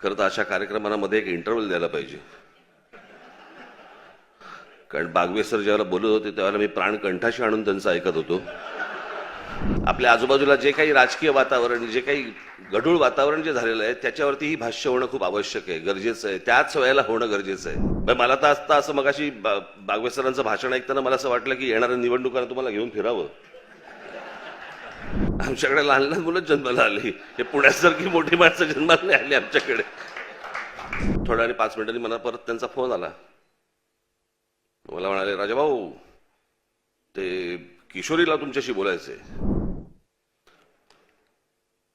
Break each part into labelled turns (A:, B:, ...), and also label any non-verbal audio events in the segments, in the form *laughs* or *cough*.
A: खरं तर अशा कार्यक्रमांमध्ये एक इंटरव्हल द्यायला पाहिजे. कारण बागवे सर ज्यावेळेला बोलत होते त्यावेळेला मी प्राण कंठाशी आणून त्यांचं ऐकत होतो. आपल्या आजूबाजूला जे काही राजकीय वातावरण जे काही गढूळ वातावरण जे झालेलं आहे त्याच्यावरती ही भाष्य होणं खूप आवश्यक आहे गरजेचं आहे. त्याच वेळेला होणं गरजेचं आहे. मला तर असता असं मग अशी बागवे सरांचं भाषण ऐकताना मला असं वाटलं की येणाऱ्या निवडणुकांना तुम्हाला घेऊन फिरावं. आमच्याकडे लहान लहान मुलं जन्माला आली. हे पुण्यासारखी मोठी माणसं जन्माला नाही आली आमच्याकडे. थोड्या आणि पाच मिनिटांनी मला परत त्यांचा फोन आला. मला म्हणाले राजा भाऊ ते किशोरीला तुमच्याशी बोलायचंय.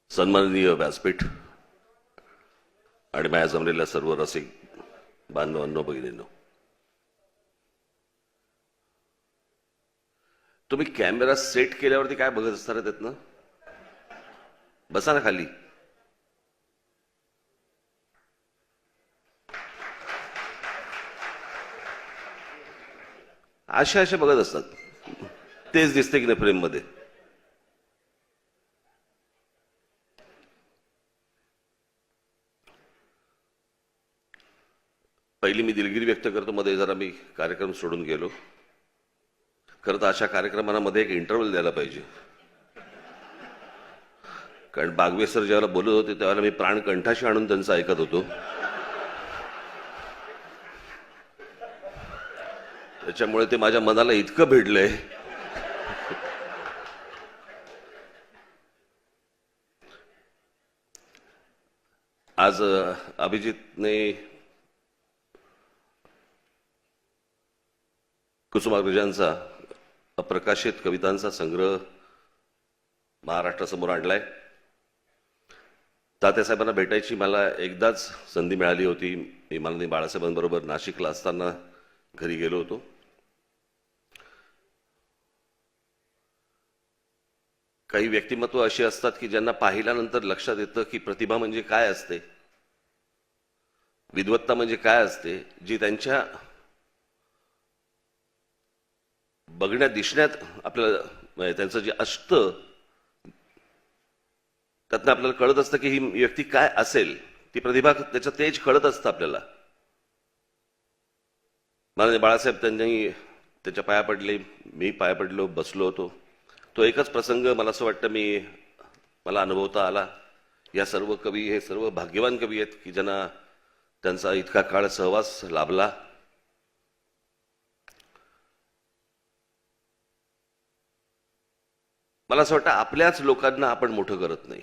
A: सन्माननीय व्यासपीठ आणि माझ्या जमलेल्या सर्व रसिक बांधवांनो भगिनींनो तुम्ही कॅमेरा सेट केल्यावरती काय बघत असणार त्यातनं? बसा ना खाली. अशा अशा बघत असतात. तेच दिसते की नाही फ्रेममध्ये. पहिली मी दिलगिरी व्यक्त करतो मध्ये जरा मी कार्यक्रम सोडून गेलो. खरं तर अशा कार्यक्रमांमध्ये एक इंटरव्हल द्यायला पाहिजे. कारण बागवे सर ज्यावेळेला बोलत होते त्यावेळेला मी प्राण कंठाशी आणून त्यांचं ऐकत होतो. त्याच्यामुळे ते माझ्या मनाला इतकं भिडलंय. आज अभिजितने कुसुमाग्रजांचा अप्रकाशित कवितांचा संग्रह महाराष्ट्रासमोर आणलाय. तात्यासाहेबांना भेटायची मला एकदाच संधी मिळाली होती. मी माननीय बाळासाहेबांबरोबर नाशिकला असताना घरी गेलो होतो. काही व्यक्तिमत्व अशी असतात की ज्यांना पाहिल्यानंतर लक्षात येतं की प्रतिभा म्हणजे काय असते? विद्वत्ता म्हणजे काय असते? जी त्यांच्या बघण्यात दिसण्यात आपल्याला म्हणजे त्यांचं जे असतं त्यातनं आपल्याला कळत असतं की ही व्यक्ती काय असेल. ती प्रतिभा त्याचं तेज कळत असतं आपल्याला. मला बाळासाहेब त्यांनी त्याच्या पाया पडले मी पाया पडलो बसलो होतो. तो एकच प्रसंग मला असं वाटतं मी मला अनुभवता आला. या सर्व कवी हे सर्व भाग्यवान कवी आहेत की ज्यांना त्यांचा इतका काळ सहवास लाभला. मला असं वाटतं आपल्याच लोकांना आपण मोठं करत नाही.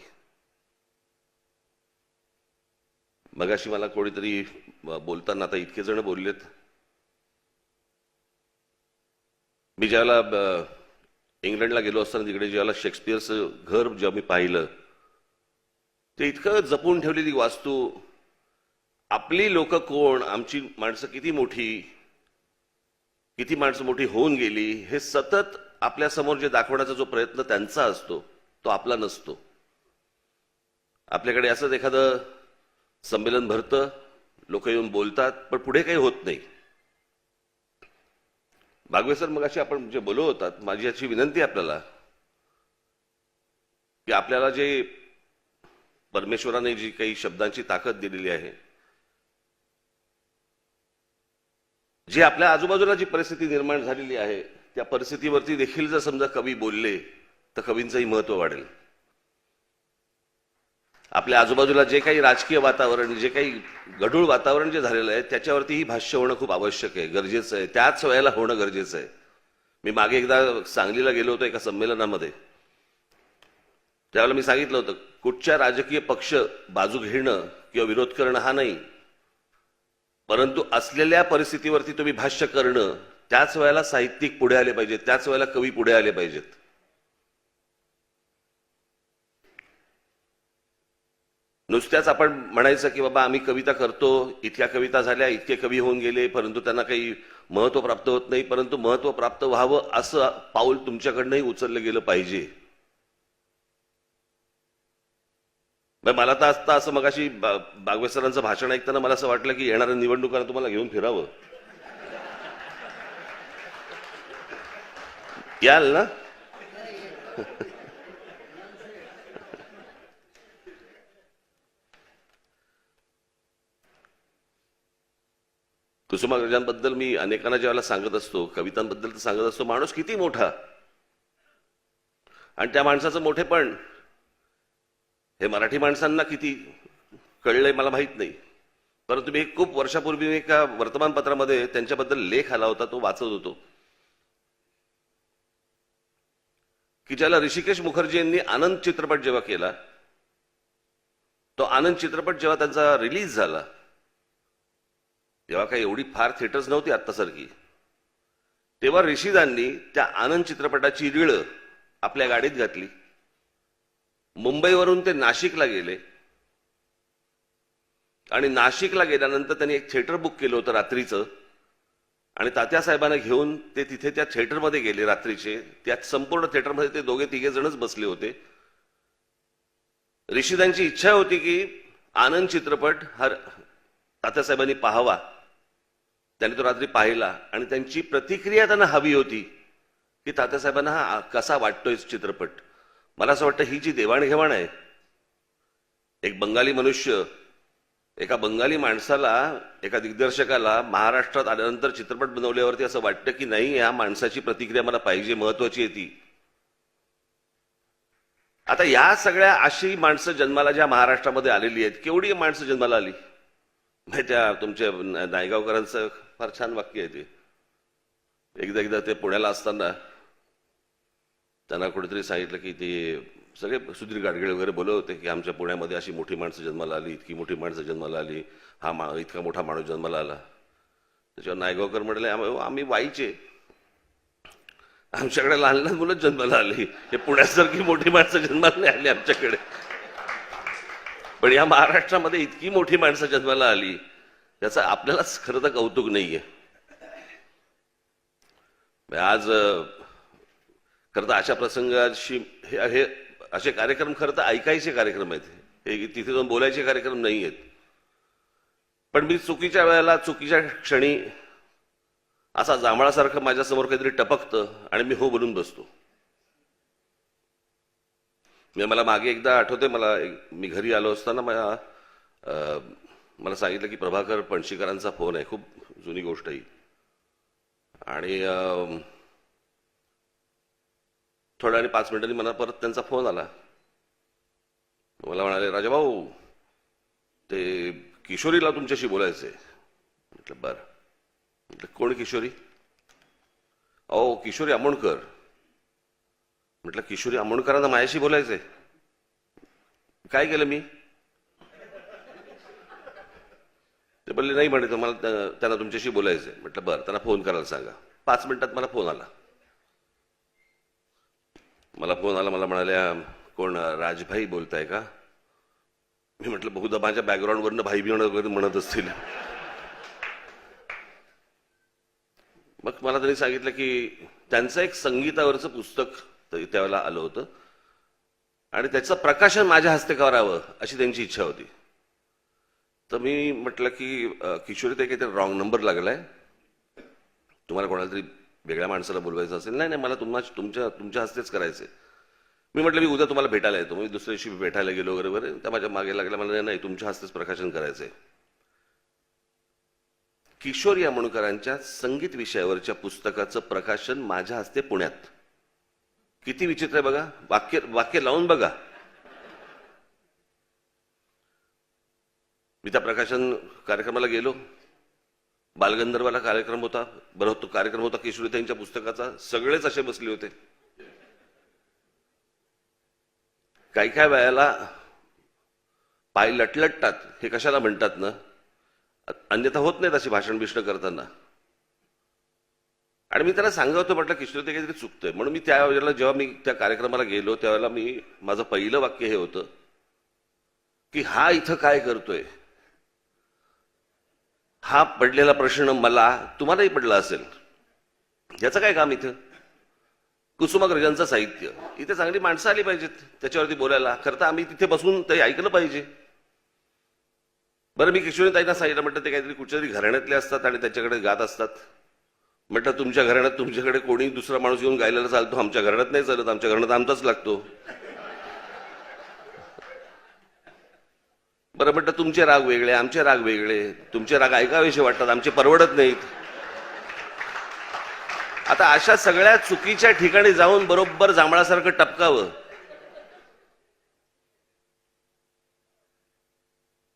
A: मगाशी मला कोणीतरी बोलताना आता इतके जण बोललेत. मी ज्याला इंग्लंडला गेलो असताना तिकडे ज्याला शेक्सपियरचं घर जेव्हा मी पाहिलं ते इतकं जपून ठेवलेली वास्तू. आपली लोक कोण? आमची माणसं किती मोठी? किती माणसं मोठी होऊन गेली? हे सतत आपल्यासमोर जे दाखवण्याचा जो प्रयत्न त्यांचा असतो तो आपला नसतो. आपल्याकडे असंच एखादं संमेलन भरतं लोक येऊन बोलतात पण पुढे काही होत नाही. भागवे सर मग अशी आपण जे बोलत होतात माझी याची विनंती आपल्याला की आपल्याला जे परमेश्वराने जी काही शब्दांची ताकद दिलेली आहे जी आपल्या आजूबाजूला जी परिस्थिती निर्माण झालेली आहे त्या परिस्थितीवरती देखील जर समजा कवी बोलले तर कवींचंही महत्त्व वाढेल. आपल्या आजूबाजूला जे काही राजकीय वातावरण जे काही गढूळ वातावरण जे झालेलं आहे त्याच्यावरतीही भाष्य होणं खूप आवश्यक आहे गरजेचं आहे. त्याच वेळेला होणं गरजेचं आहे. मी मागे एकदा सांगलीला गेलो होतो एका संमेलनामध्ये. त्यावेळेला मी सांगितलं होतं कुठच्या राजकीय पक्ष बाजू घेणं किंवा विरोध करणं हा नाही. परंतु असलेल्या परिस्थितीवरती तुम्ही भाष्य करणं त्याच वेळेला साहित्यिक पुढे आले पाहिजेत त्याच वेळेला कवी पुढे आले पाहिजेत. नुसत्याच आपण म्हणायचं की बाबा आम्ही कविता करतो इतक्या कविता झाल्या इतके कवी होऊन गेले परंतु त्यांना काही महत्त्व प्राप्त होत नाही परंतु महत्त्व प्राप्त व्हावं असं पाऊल तुमच्याकडनंही उचललं गेलं पाहिजे. मला तर असता असं मगाशी बा- बागवेसरांचं भाषण ऐकताना मला असं वाटलं की येणाऱ्या निवडणुकांना तुम्हाला घेऊन फिरावं. याल ना *laughs* कुसुमाग्रजांबद्दल मी अनेकांना ज्यावेळेला सांगत असतो कवितांबद्दल तर सांगत असतो माणूस किती मोठा. आणि त्या माणसाचं मोठेपण हे मराठी माणसांना किती कळलंय मला माहीत नाही. परंतु मी एक खूप वर्षापूर्वी मी एका वर्तमानपत्रामध्ये त्यांच्याबद्दल लेख आला होता तो वाचत होतो. की ज्याला ऋषिकेश मुखर्जी यांनी आनंद चित्रपट जेव्हा केला तो आनंद चित्रपट जेव्हा त्यांचा रिलीज झाला तेव्हा काही एवढी फार थिएटर्स नव्हती आत्तासारखी. तेव्हा ऋषिदांनी त्या आनंद चित्रपटाची रीळ आपल्या गाडीत घातली. मुंबईवरून ते नाशिकला गेले. आणि नाशिकला गेल्यानंतर त्यांनी एक थिएटर बुक केलं होतं रात्रीचं. आणि तात्यासाहेबांना घेऊन ते तिथे त्या थिएटरमध्ये गेले रात्रीचे. त्या संपूर्ण थिएटरमध्ये ते दोघे तिघे जणच बसले होते. ऋषिदांची इच्छा होती की आनंद चित्रपट हा तात्यासाहेबांनी पाहावा. त्यांनी तो रात्री पाहिला आणि त्यांची प्रतिक्रिया त्यांना हवी होती की तात्यासाहेबांना हा कसा वाटतोय चित्रपट. मला असं वाटतं ही जी देवाणघेवाण आहे एक बंगाली मनुष्य एका बंगाली माणसाला एका दिग्दर्शकाला महाराष्ट्रात आल्यानंतर चित्रपट बनवल्यावरती असं वाटतं की नाही या माणसाची प्रतिक्रिया मला पाहिजे महत्वाची आहे ती. आता या सगळ्या अशी माणसं जन्माला ज्या महाराष्ट्रामध्ये आलेली आहेत केवढी माणसं जन्माला आली? त्या तुमच्या नायगावकरांचं फार छान वाक्य आहे ते. एकदा एकदा ते पुण्याला असताना त्यांना कुठेतरी सांगितलं की ते सगळे सुधीर गाडगीळ वगैरे बोलत होते की आमच्या पुण्यामध्ये अशी मोठी माणसं जन्माला आली इतकी मोठी माणसं जन्माला आली हा मा इतका मोठा माणूस जन्माला आला. त्याच्यावर नायगावकर म्हटले आम्ही वाईचे. आमच्याकडे लहान लहान मुलं जन्माला आली. हे पुण्यासारखी मोठी माणसं जन्माला नाही आली आमच्याकडे. पण या महाराष्ट्रामध्ये इतकी मोठी माणसं जन्माला आली याचा आपल्यालाच खरं तर कौतुक नाहीये. आज खरं तर अशा प्रसंगाशी हे असे कार्यक्रम खरं तर ऐकायचे कार्यक्रम आहेत हे. तिथे जाऊन बोलायचे कार्यक्रम नाही आहेत. पण मी चुकीच्या वेळेला चुकीच्या क्षणी असा जांभळासारखं माझ्यासमोर काहीतरी टपकतं आणि मी हो बोलून बसतो. मी मला मागे एकदा आठवते मला एक- मी घरी आलो असताना मला मला सांगितलं की प्रभाकर पणशीकरांचा फोन आहे. खूप जुनी गोष्ट ही. आणि थोड्या आणि पाच मिनिटांनी मला परत त्यांचा फोन आला. मला म्हणाले राजाभाऊ ते किशोरीला तुमच्याशी बोलायचंय. म्हटलं बरं. म्हटलं कोण किशोरी? अहो किशोरी आमोणकर. म्हटलं किशोरी आमोणकरांना माझ्याशी बोलायचंय. काय केलं मी? ते बोलले नाही म्हणे तुम्हाला त्यांना तुमच्याशी बोलायचंय. म्हटलं बरं त्यांना फोन करायला सांगा. पाच मिनिटात मला फोन आला. मला फोन आला मला म्हणाल्या कोण राजभाई बोलताय का? मी म्हटलं बहुधा माझ्या बॅकग्राऊंडवरनं भाई बिवणं वगैरे म्हणत असतील. मग मला त्यांनी सांगितलं की त्यांचं एक संगीतावरचं पुस्तक त्यावेळेला आलं होतं. आणि त्याचं प्रकाशन माझ्या हस्ते करावं अशी त्यांची इच्छा होती. तर मी म्हटलं की किशोरी ते काहीतरी रॉंग नंबर लागलाय. तुम्हाला कोणाला तरी वेगळ्या माणसाला बोलवायचं असेल. नाही नाही मला तुम्हा तुमच्या तुमच्या हस्तेच करायचे मी म्हटलं मी उद्या तुम्हाला भेटायला येतो. म्हणजे मी दुसऱ्या दिवशी भेटायला गेलो वगैरे वगैरे. त्या माझ्या मागे लागल्या मला नाही, नाही तुमच्या हस्तेच प्रकाशन करायचंय. किशोर यामणकरांच्या संगीत विषयावरच्या पुस्तकाचं प्रकाशन माझ्या हस्ते पुण्यात. किती विचित्र आहे बघा. वाक्य वाक्य लावून बघा. मी त्या प्रकाशन कार्यक्रमाला गेलो. बालगंधर्वाला कार्यक्रम होता बरं तो कार्यक्रम होता किशोरीताईंच्या पुस्तकाचा. सगळेच असे बसले होते. काही काही वेळेला पाय लटलटतात हे कशाला म्हणतात ना? अन्यथा होत नाहीत अशी भाषण बिषण करताना. आणि मी त्याला सांगत होतो म्हटलं किशोर ते काहीतरी चुकतंय. म्हणून मी त्यावेळेला जेव्हा मी त्या कार्यक्रमाला गेलो त्यावेळेला मी माझं पहिलं वाक्य हे होतं की हा इथं काय करतोय? हा पडलेला प्रश्न मला तुम्हालाही पडला असेल. याचं काय काम इथं? कुसुमाग्रजांचं साहित्य. इथे चांगली माणसं आली पाहिजेत त्याच्यावरती बोलायला. खरं तर आम्ही तिथे बसून ते ऐकलं पाहिजे. बरं मी किशोरीताईंना सांगितलं म्हटलं ते काहीतरी कुठच्या तरी घराण्यातले असतात आणि त्याच्याकडे गात असतात. म्हटलं तुमच्या घराण्यात तुमच्याकडे कोणी दुसरा माणूस येऊन गायला चालतो आमच्या घराण्यात नाही चालत आमच्या घराण्यात आमचाच लागतो. बरं म्हटलं तुमचे राग वेगळे आमचे राग वेगळे. तुमचे राग ऐकावेसे वाटतात आमचे परवडत नाहीत. आता अशा सगळ्या चुकीच्या ठिकाणी जाऊन बरोबर जांभळासारखं टपकावं.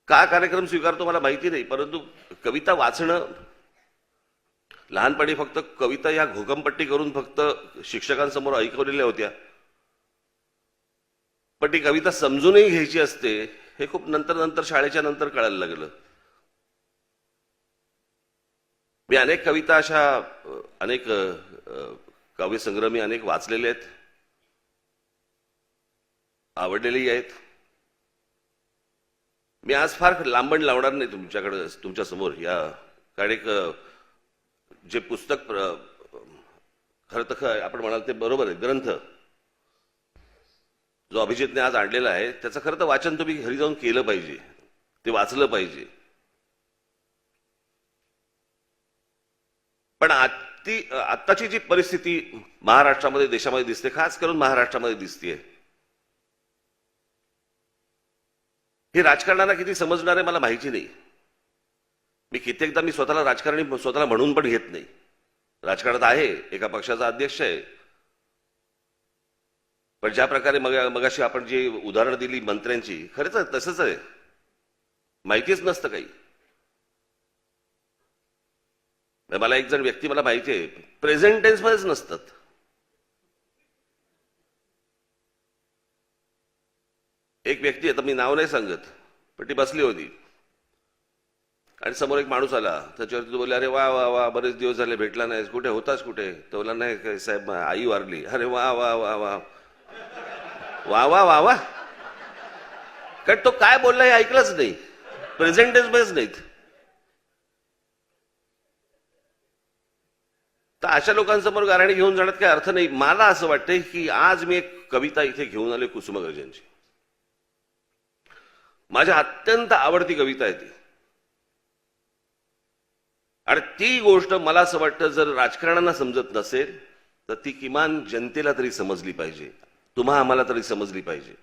A: का कार्यक्रम स्वीकारतो मला माहिती नाही परंतु कविता वाचणं लहानपणी फक्त कविता या घोकमपट्टी करून फक्त शिक्षकांसमोर ऐकवलेल्या होत्या. पण ती कविता समजूनही घ्यायची असते. हे खूप नंतर नंतर शाळेच्या नंतर कळायला लागलं. मी अनेक कविता अशा अनेक काव्यसंग्रह मी अनेक वाचलेले आहेत. आवडलेलेही आहेत. मी आज फार लांबण लावणार नाही तुमच्याकडे तुमच्यासमोर या कारण एक जे पुस्तक खरं तर आपण म्हणाल ते बरोबर आहे. ग्रंथ. जो अभिजितने आज आणलेला आहे त्याचं खरं तर वाचन तुम्ही घरी जाऊन केलं पाहिजे. ते वाचलं पाहिजे. पण आत्ती आत्ताची जी परिस्थिती महाराष्ट्रामध्ये देशामध्ये दिसते खास करून महाराष्ट्रामध्ये दिसते हे राजकारणाला किती समजणार आहे मला माहिती नाही. मी कित्येकदा मी स्वतःला राजकारणी स्वतःला म्हणून पण घेत नाही. राजकारणात आहे एका पक्षाचा अध्यक्ष आहे. पण ज्या प्रकारे मग मगाशी आपण जी उदाहरणं दिली मंत्र्यांची खरंच तसंच आहे. माहितीच नसतं काही. मला एक जण व्यक्ती मला माहिती आहे प्रेझेंट टेन्समध्येच नसतात. एक व्यक्ती आता मी नाव नाही सांगत पण ती बसली होती. आणि समोर एक माणूस आला त्याच्यावरती तो बोलले अरे वा वा वा बरेच दिवस झाले भेटला नाही कुठे होतास कुठे? तो बोला नाही साहेब आई वारली. अरे वा वा वा वा. वा वा वा वा. कारण तो काय बोलला हे ऐकलंच नाही. प्रेझेंटेज बेस नाहीत. तर अशा लोकांसमोर गाराणी घेऊन जाण्यात काही अर्थ नाही. मला असं वाटतंय की आज मी एक कविता इथे घेऊन आले कुसुमाग्रजांची. माझ्या अत्यंत आवडती कविता आहे ती. आणि ती गोष्ट मला असं वाटतं जर राजकारणांना समजत नसेल तर ती किमान जनतेला तरी समजली पाहिजे. तुम्हा आम्हाला तरी समजली पाहिजे.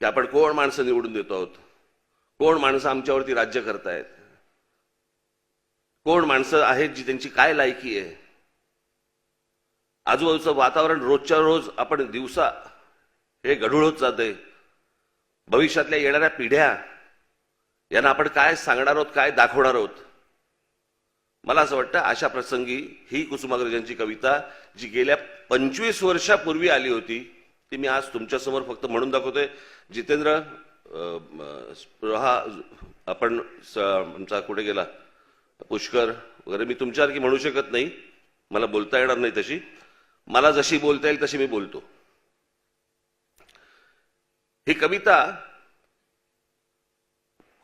A: की आपण कोण माणसं निवडून देतो आहोत? कोण माणसं आमच्यावरती राज्य करतायत? कोण माणसं आहेत जी त्यांची काय लायकी आहे? आजूबाजूचं वातावरण रोजच्या रोज आपण दिवसा हे गढूळ होत जाते भविष्यातल्या येणाऱ्या पिढ्या यांना आपण काय सांगणार आहोत काय दाखवणार आहोत? मला असं वाटतं अशा प्रसंगी ही कुसुमाग्रजांची कविता जी गेल्या पंचवीस वर्षापूर्वी आली होती ती मी आज तुमच्यासमोर फक्त म्हणून दाखवतोय. जितेंद्र हा आपण आमचा कुठे गेला? पुष्कर वगैरे मी तुमच्यासारखी म्हणू शकत नाही. मला बोलता येणार नाही तशी. मला जशी बोलता येईल तशी मी बोलतो. ही कविता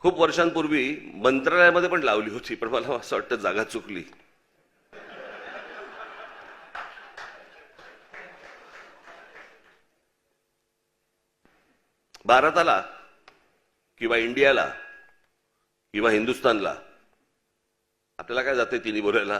A: खूप वर्षांपूर्वी मंत्रालयामध्ये पण लावली होती पण मला असं वाटतं जागा चुकली. भारताला किंवा इंडियाला किंवा हिंदुस्थानला आपल्याला काय जाते तिन्ही बोलायला?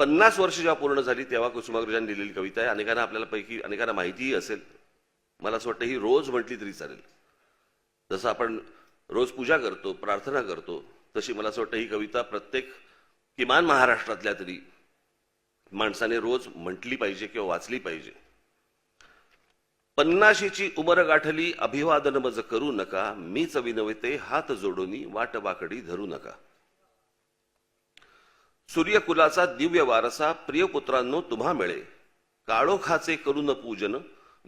A: पन्नास वर्ष जेव्हा पूर्ण झाली तेव्हा कुसुमाग्रजांनी लिहिलेली कविता आहे. अनेकांना आपल्याला पैकी अनेकांना माहितीही असेल. मला असं वाटतं ही रोज म्हटली तरी चालेल. जसं आपण रोज पूजा करतो प्रार्थना करतो तशी मला असं वाटतं ही कविता प्रत्येक किमान महाराष्ट्रातल्या तरी माणसाने रोज म्हटली पाहिजे किंवा वाचली पाहिजे. पन्नाशीची उमर गाठली अभिवादन मज करू नका मीच विनवते हात जोडूनी वाट वाकडी धरू नका. सूर्यकुलाचा दिव्य वारसा प्रियपुत्रांनो तुम्हा मिळे. काळोखाचे करून पूजन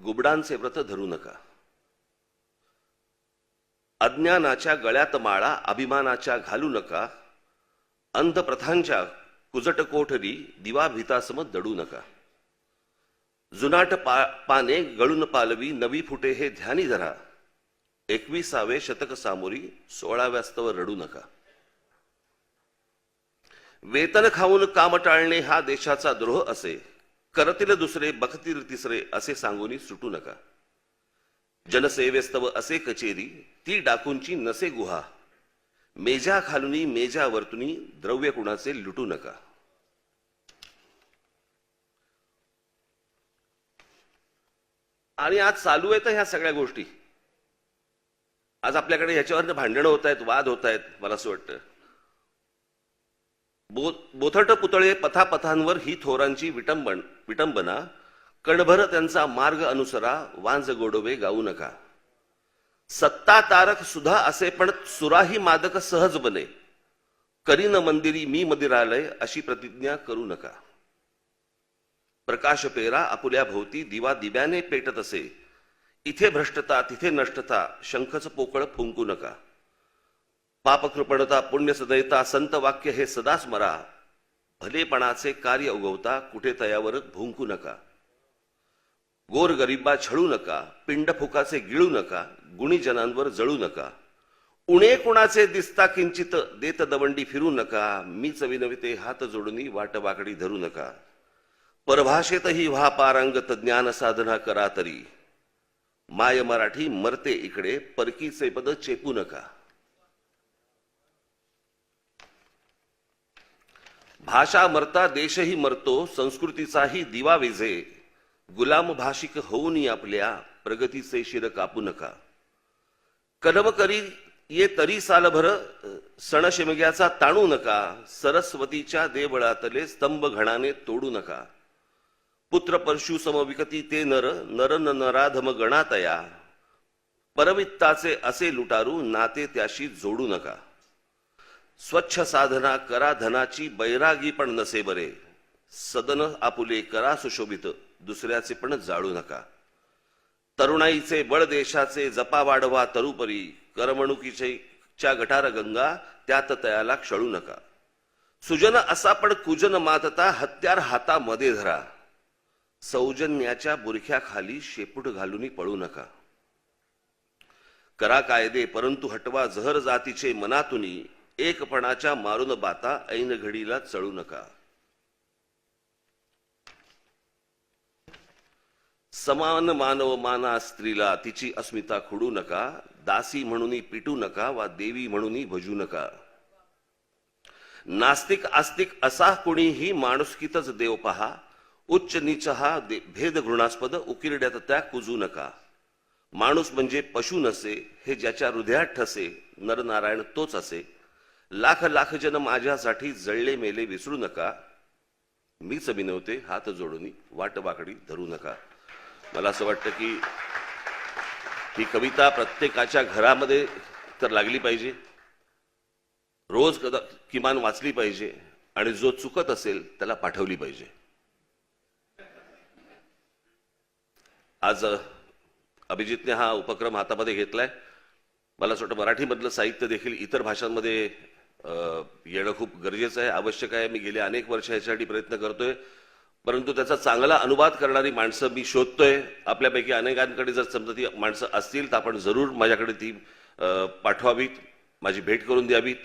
A: गुबडांचे व्रत धरू नका. अज्ञानाच्या गळ्यात माळा अभिमानाच्या घालू नका. अंधप्रथांच्या कुजट कोठरी दिवाभितासम दडू नका. जुनाट पा पाने गळून पालवी नवी फुटे हे ध्यानी धरा. एकविसावे शतक सामोरी सोळाव्या स्तव रडू नका. वेतन खाऊन काम टाळणे हा देशाचा द्रोह असे. करतील दुसरे बखतील तिसरे असे सांगून सुटू नका. जनसेवेस्तव असे कचेरी ती डाकूंची नसे गुहा. मेजा खालुनी मेजा वर्तुनी द्रव्य कुणाचे लुटू नका. आणि आज चालू आहेत ह्या सगळ्या गोष्टी. आज आपल्याकडे ह्याच्यावर भांडणं होत आहेत वाद होत आहेत मला असं वाटतं. बो बोथट पुतळे पथापथांवर ही थोरांची विटंबन विटंबना. कणभर त्यांचा मार्ग अनुसरा वांज गोडवे गाऊ नका. सत्ता तारक सुधा असे पण सुराही मादक सहज बने. करीन मंदिरी मी मंदिरालय अशी प्रतिज्ञा करू नका. प्रकाश पेरा आपुल्या भोवती दिवा दिव्याने पेटत असे. इथे भ्रष्टता तिथे नष्टता शंखच पोकळ फुंकू नका. पापकृपणता पुण्य सदयता संत वाक्य हे सदा मरा भलेपणाचे कार्य उगवता कुठे तयावरच भुंकू नका. गोर गरिबा छळू नका पिंड फुकाचे गिळू नका गुणीजनांवर जळू नका. उणे कुणाचे दिसता किंचित देत दवंडी फिरू नका मीच विनविते हात जोडूनी वाटबाकडी धरू नका. परभाषेतही व्हा पारंगत ज्ञान साधना करा तरी. माय मराठी मरते इकडे परकीचे पद चेपू नका. भाषा मरता देशही मरतो संस्कृतीचाही दिवा वेझे. गुलाम भाषिक होऊन आपल्या प्रगतीचे शिर कापू नका. कलम करी ये तरी सालभर सण शिमग्याचा ताणू नका. सरस्वतीच्या देवळातले स्तंभ घणाने तोडू नका. पुत्र परशु समविकती ते नर नर न नराधम गणातया. परवित्ताचे असे लुटारू नाते त्याशी जोडू नका. स्वच्छ साधना करा धनाची बैरागी पण नसे बरे. सदन आपुले करा सुशोभित दुसऱ्याचे पण जाळू नका. तरुणाईचे बळ देशाचे जपा वाढवा तरुपरी करमणुकीचे च्या गटार गंगा त्यात तयाला क्षळू नका. सुजन असा पण कुजन मातता हत्यार हातामध्ये धरा. सौजन्याच्या बुरख्याखाली शेपूट घालून पळू नका. करा कायदे परंतु हटवा जहर जातीचे मनातुनी. एकपणाच्या मारून बाता ऐन घडीला चळू नका. समान मानव माना स्त्रीला तिची अस्मिता खुडू नका दासी म्हणून पिटू नका वा देवी म्हणून भजू नका. नास्तिक आस्तिक असा कोणीही माणुसकीतच देव पहा उच्च नीच हा भेद घृणास्पद उकिरड्यात त्या कुजू नका. माणूस म्हणजे पशु नसे हे ज्याच्या हृदयात ठसे नरनारायण तोच असे. लाख लाख जन माझ्यासाठी जळले मेले विसरू नका. मीच विनवते हात जोडून वाट बाकडी धरू नका. मला असं वाटतं की ही कविता प्रत्येकाच्या घरामध्ये तर लागली पाहिजे. रोज कदा किमान वाचली पाहिजे आणि जो चुकत असेल त्याला पाठवली पाहिजे. आज अभिजितने हा उपक्रम हातामध्ये घेतलाय. मला असं वाटतं मराठीमधलं साहित्य देखील इतर भाषांमध्ये येणं खूप गरजेचं आहे. आवश्यक आहे. मी गेले अनेक वर्ष याच्यासाठी प्रयत्न करतोय. परंतु त्याचा चांगला अनुवाद करणारी माणसं मी शोधतोय. आपल्यापैकी अनेकांकडे जर समजा ती माणसं असतील तर आपण जरूर माझ्याकडे ती पाठवावीत. माझी भेट करून द्यावीत.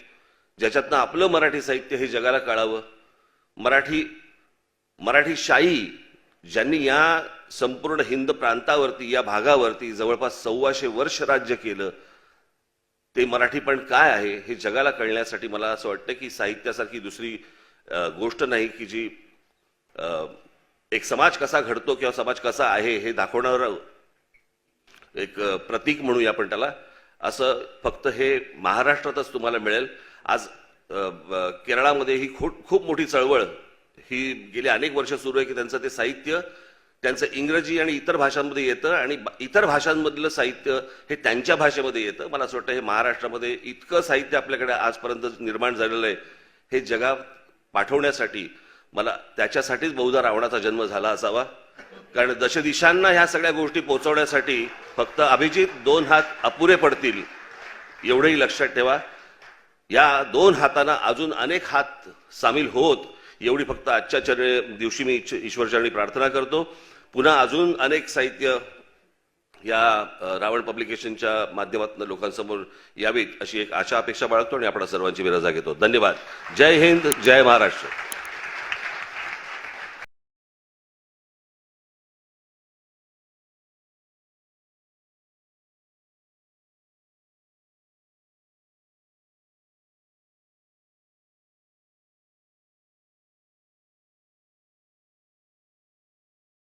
A: ज्याच्यातनं आपलं मराठी साहित्य हे जगाला कळावं. मराठी मराठी शाही ज्यांनी या संपूर्ण हिंद प्रांतावरती या भागावरती जवळपास सव्वाशे वर्ष राज्य केलं ते मराठी पण काय आहे हे जगाला कळण्यासाठी मला असं वाटतं की साहित्यासारखी दुसरी गोष्ट नाही की जी एक समाज कसा घडतो किंवा समाज कसा आहे हे दाखवणारं एक प्रतीक म्हणूया आपण त्याला. असं फक्त हे महाराष्ट्रातच तुम्हाला मिळेल. आज केरळामध्ये ही खूप खूप मोठी चळवळ. ही गेली अनेक वर्ष सुरू आहे की त्यांचं ते साहित्य त्यांचं इंग्रजी आणि इतर भाषांमध्ये येतं आणि इतर भाषांमधलं साहित्य हे त्यांच्या भाषेमध्ये येतं. मला असं वाटतं हे महाराष्ट्रामध्ये इतकं साहित्य आपल्याकडे आजपर्यंत निर्माण झालेलं आहे. हे जगात पाठवण्यासाठी मला त्याच्यासाठीच बहुधा रावणाचा जन्म झाला असावा. कारण दशदिशांना ह्या सगळ्या गोष्टी पोहोचवण्यासाठी फक्त अभिजित दोन हात अपुरे पडतील एवढंही लक्षात ठेवा. या दोन हातांना अजून अनेक हात सामील होत एवढी फक्त आजच्या चरणी दिवशी मी ईश्वरचरणी प्रार्थना करतो. पुन्हा अजून अनेक साहित्य या रावण पब्लिकेशनच्या माध्यमातून लोकांसमोर यावीत अशी एक आशा अपेक्षा बाळगतो आणि आपण सर्वांची विरजा घेतो. धन्यवाद. जय हिंद जय महाराष्ट्र.